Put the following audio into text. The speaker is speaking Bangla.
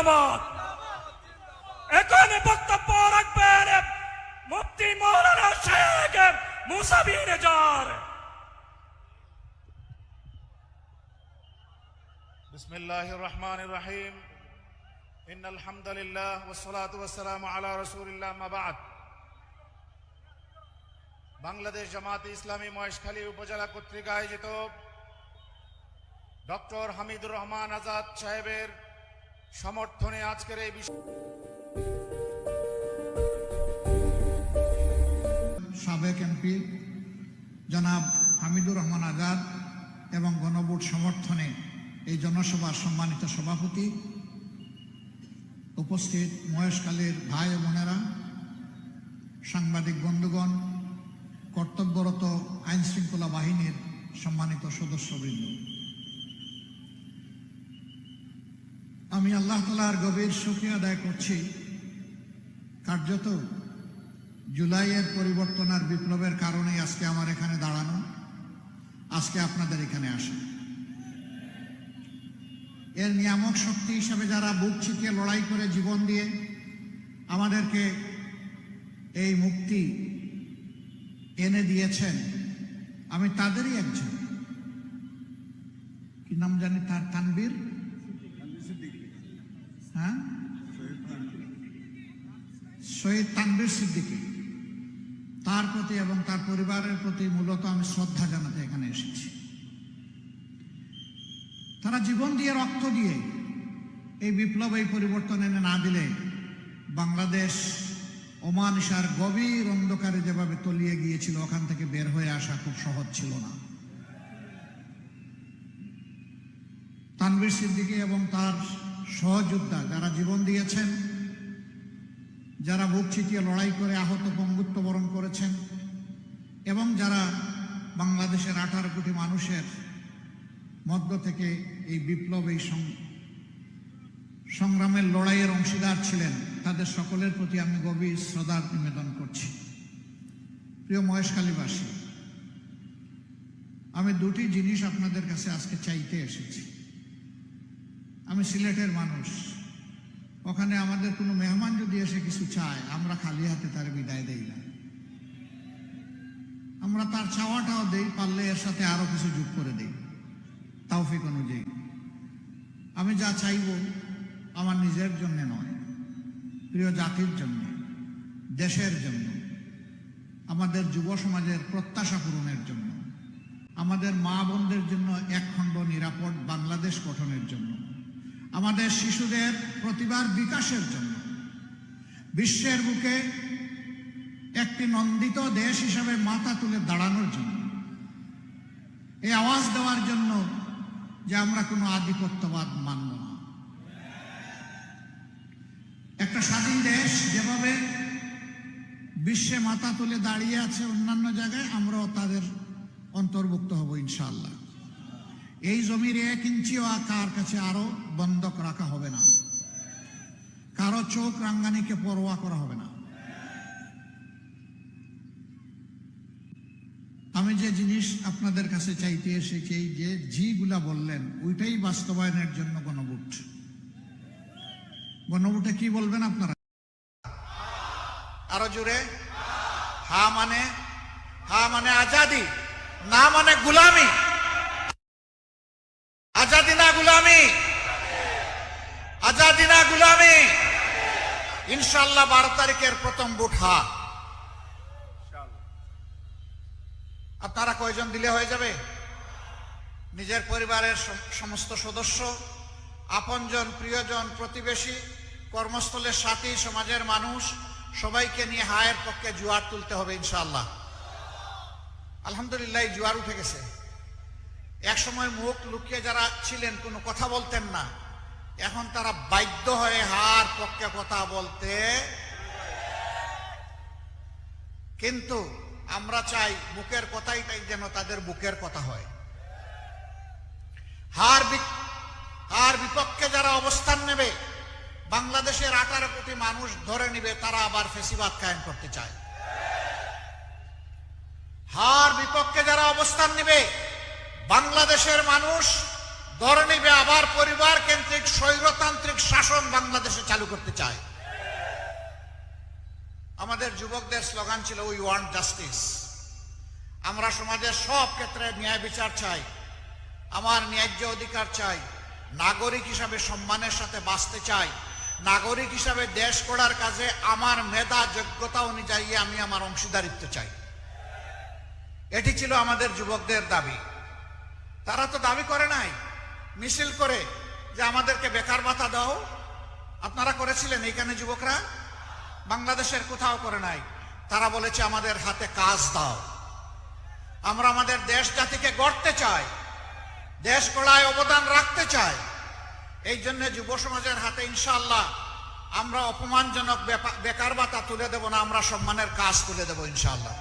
জিন্দাবাদ এখানে বক্তব্য রাখবেন মুফতি মৌলানা শেখ মুসাবির জার بسم الله الرحمن الرحيم إن الحمد لله والصلاة والسلام على رسول الله ما بعد বাংলাদেশ জামাতে ইসলামী মহেশখালী উপজেলা কর্তৃক আয়োজিত ডক্টর হামিদুর রহমান আজাদ সাহেবের সমর্থনে আজকের এই বিশ- সাবেক এমপি জনাব হামিদুর রহমান আজাদ এবং গণভোট সমর্থনে এই জনসভার সম্মানিত সভাপতি উপস্থিত মহেশকালীর ভাই বোনেরা, সাংবাদিক বন্ধুগণ, কর্তব্যরত আইন শৃঙ্খলা বাহিনীর সম্মানিত সদস্যবৃন্দ। আমি আল্লাহ তালার গভীর সুখী আদায় করছি। কার্যত জুলাইয়ের পরিবর্তন আর বিপ্লবের কারণেই আজকে আমার এখানে দাঁড়ানো। আজকে আপনাদের এখানে আসা। এর নিয়ামক শক্তি হিসাবে যারা বুক ছিটিয়ে লড়াই করে জীবন দিয়ে আমাদেরকে এই মুক্তি এনে দিয়েছেন, আমি তাদেরই একজন। কি নাম জানি তার? তানবীর হ্যাঁ? শহীদ তানবীর সিদ্দিকী। তার প্রতি এবং তার পরিবারের প্রতি মূলত আমি শ্রদ্ধা জানাতে এখানে এসেছি। তারা জীবন দিয়ে রক্ত দিয়ে এই বিপ্লব, এই পরিবর্তন এনে না দিলে বাংলাদেশ ওমানিসার গভীর অন্ধকারে যেভাবে তলিয়ে গিয়েছিল, ওখান থেকে বের হয়ে আসা খুব সহজ ছিল না। তানবীর সিদ্দিকী এবং তার সহযোদ্ধা যারা জীবন দিয়েছেন, যারা বুক ছিটিয়ে লড়াই করে আহত পঙ্গুত্ব বরণ করেছেন, এবং যারা বাংলাদেশের আঠারো কোটি মানুষের মধ্য থেকে এই বিপ্লব, এই সংগ্রামের লড়াইয়ের অংশীদার ছিলেন, তাদের সকলের প্রতি আমি গভীর শ্রদ্ধার নিবেদন করছি। প্রিয় মহেশখালীবাসী আমি দুটি জিনিস আপনাদের কাছে আজকে চাইতে এসেছি। আমি সিলেটের মানুষ। ওখানে আমাদের কোনো মেহমান যদি এসে কিছু চায়, আমরা খালি হাতে তার বিদায় দেই না। আমরা তার চাওয়াটাও দেই, পারলে এর সাথে আরও কিছু যোগ করে দেই। তাওফিক অনুযায়ী। আমি যা চাইব, আমার নিজের জন্য নয়, প্রিয় জাতির জন্য, দেশের জন্য, আমাদের যুব সমাজের প্রত্যাশা পূরণের জন্য, আমাদের মা বোনদের জন্য একখণ্ড নিরাপদ বাংলাদেশ গঠনের জন্য। আমাদের শিশুদের প্রতিভার বিকাশের জন্য। বিশ্বের বুকে একটি নন্দিত দেশ হিসাবে মাথা তুলে দাঁড়ানোর জন্য। এই আওয়াজ দেওয়ার জন্য যে আমরা কোনো আধিপত্যবাদ মানব না। একটা স্বাধীন দেশ যেভাবে বিশ্বে মাথা তুলে দাঁড়িয়ে আছে অন্যান্য জায়গায়, আমরাও তাদের অন্তর্ভুক্ত হব ইনশাআল্লাহ। এই জমির এক ইঞ্চিও কার কাছে আরও বন্ধক রাখা হবে না। কারও চোখ রাঙ্গানিকে পরোয়া করা হবে না। আমি যে জিনিস আপনাদের কাছে চাইতে এসেছি এই যে জিগুলা বললেন, ওইটাই বাস্তবায়নের জন্য গণভোট। গণভোটে কি বলবেন আপনারা? আরও জোরে? হা মানে? হা মানে আজাদি, না মানে গুলামি? আজাদি না গুলামি। আজাদি না গুলামি। ইনশাল্লাহ বারো তারিখের প্রথম হা। আপনারা কয়জন দিলে হয়ে যাবে? নিজের পরিবারের সমস্ত সদস্য, আপনজন, প্রিয়জন, প্রতিবেশী, কর্মস্থলের সাথী, সমাজের মানুষ, সবাইকে নিয়ে হায়ের পক্ষে জুয়ার তুলতে হবে ইনশাআল্লাহ। আলহামদুলিল্লাহ জুয়ার উঠে গেছে। এক সময় মুখ লুকিয়ে যারা ছিলেন, কোনো কথা বলতেন না। এখন তারা বাধ্য হয়ে হার পক্ষে কথা বলতে কিন্তু আমরা চাই বুকের কথাই তাই যেন তাদের বুকের কথা হয়। হার হার বিপক্ষে যারা অবস্থান নেবে, বাংলাদেশের আঠারো কোটি মানুষ ধরে নিবে, তারা আবার ফেসিবাদ কায়েম করতে চায়। হার বিপক্ষে যারা অবস্থান নেবে বাংলাদেশের মানুষ ধরে নিবে, আবার পরিবার কেন্দ্রিক স্বৈরতান্ত্রিক শাসন বাংলাদেশে চালু করতে চায়। আমাদের যুবকদের স্লোগান ছিল উই ওয়ান্ট জাস্টিস আমরা সমাজের সব ক্ষেত্রে ন্যায় বিচার চাই, আমার ন্যায্য অধিকার চাই, নাগরিক হিসাবে সম্মানের সাথে বাঁচতে চাই, নাগরিক হিসাবে দেশ গড়ার কাজে আমার মেধা, যোগ্যতা অনুযায়ী আমি আমার অংশীদারিত্ব চাই। এটি ছিল আমাদের যুবকদের দাবি। তারা তো দাবি করে নাই, মিছিল করে যে আমাদেরকে বেকার ভাতা দাও। আপনারা করেছিলেন এইখানে যুবকরা? বাংলাদেশের কোথাও করে নাই। তারা বলেছে, আমাদের হাতে কাজ দাও। আমরা আমাদের দেশ জাতিকে গড়তে চাই, দেশ গড়ায় অবদান রাখতে চাই। এই জন্য যুব সমাজের হাতে ইনশাল্লাহ আমরা অপমানজনক বেকার ভাতা তুলে দেব না, আমরা সম্মানের কাজ তুলে দেব ইনশাআল্লাহ।